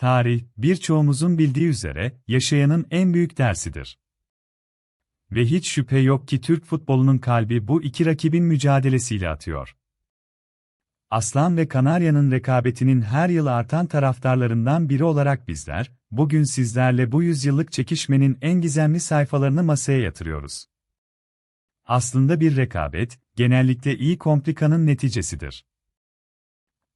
Tarih, birçoğumuzun bildiği üzere, yaşayanın en büyük dersidir. Ve hiç şüphe yok ki Türk futbolunun kalbi bu iki rakibin mücadelesiyle atıyor. Aslan ve Kanarya'nın rekabetinin her yıl artan taraftarlarından biri olarak bizler, bugün sizlerle bu yüzyıllık çekişmenin en gizemli sayfalarını masaya yatırıyoruz. Aslında bir rekabet, genellikle iyi komplikanın neticesidir.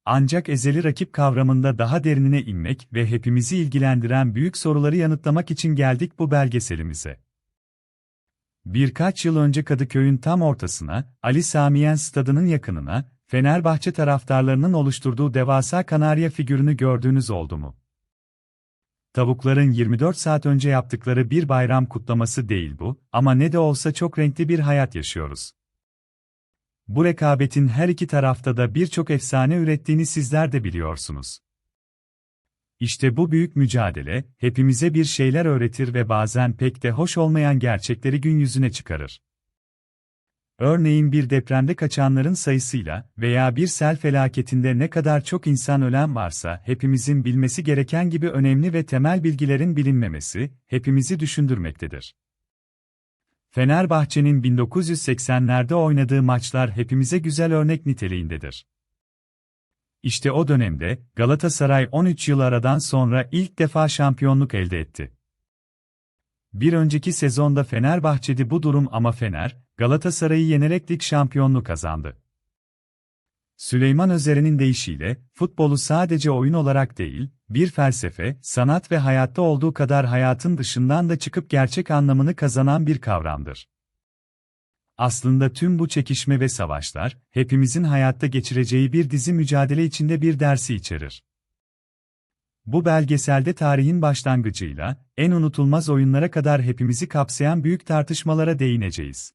Ancak ezeli rakip kavramında daha derinine inmek ve hepimizi ilgilendiren büyük soruları yanıtlamak için geldik bu belgeselimize. Birkaç yıl önce Kadıköy'ün tam ortasına, Ali Samiyen stadının yakınına, Fenerbahçe taraftarlarının oluşturduğu devasa kanarya figürünü gördüğünüz oldu mu? Tavukların 24 saat önce yaptıkları bir bayram kutlaması değil bu, ama ne de olsa çok renkli bir hayat yaşıyoruz. Bu rekabetin her iki tarafta da birçok efsane ürettiğini sizler de biliyorsunuz. İşte bu büyük mücadele, hepimize bir şeyler öğretir ve bazen pek de hoş olmayan gerçekleri gün yüzüne çıkarır. Örneğin bir depremde kaçanların sayısıyla veya bir sel felaketinde ne kadar çok insan ölen varsa hepimizin bilmesi gereken gibi önemli ve temel bilgilerin bilinmemesi, hepimizi düşündürmektedir. Fenerbahçe'nin 1980'lerde oynadığı maçlar hepimize güzel örnek niteliğindedir. İşte o dönemde Galatasaray 13 yıl aradan sonra ilk defa şampiyonluk elde etti. Bir önceki sezonda Fenerbahçe'di bu durum ama Fener, Galatasaray'ı yenerek lig şampiyonluğu kazandı. Süleyman Özer'in deyişiyle, futbolu sadece oyun olarak değil, bir felsefe, sanat ve hayatta olduğu kadar hayatın dışından da çıkıp gerçek anlamını kazanan bir kavramdır. Aslında tüm bu çekişme ve savaşlar, hepimizin hayatta geçireceği bir dizi mücadele içinde bir dersi içerir. Bu belgeselde tarihin başlangıcıyla, en unutulmaz oyunlara kadar hepimizi kapsayan büyük tartışmalara değineceğiz.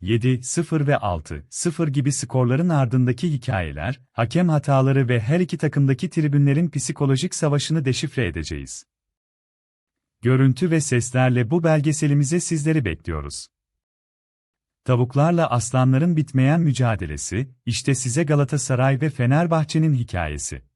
7, 0 ve 6, 0 gibi skorların ardındaki hikayeler, hakem hataları ve her iki takımdaki tribünlerin psikolojik savaşını deşifre edeceğiz. Görüntü ve seslerle bu belgeselimize sizleri bekliyoruz. Tavuklarla aslanların bitmeyen mücadelesi, işte size Galatasaray ve Fenerbahçe'nin hikayesi.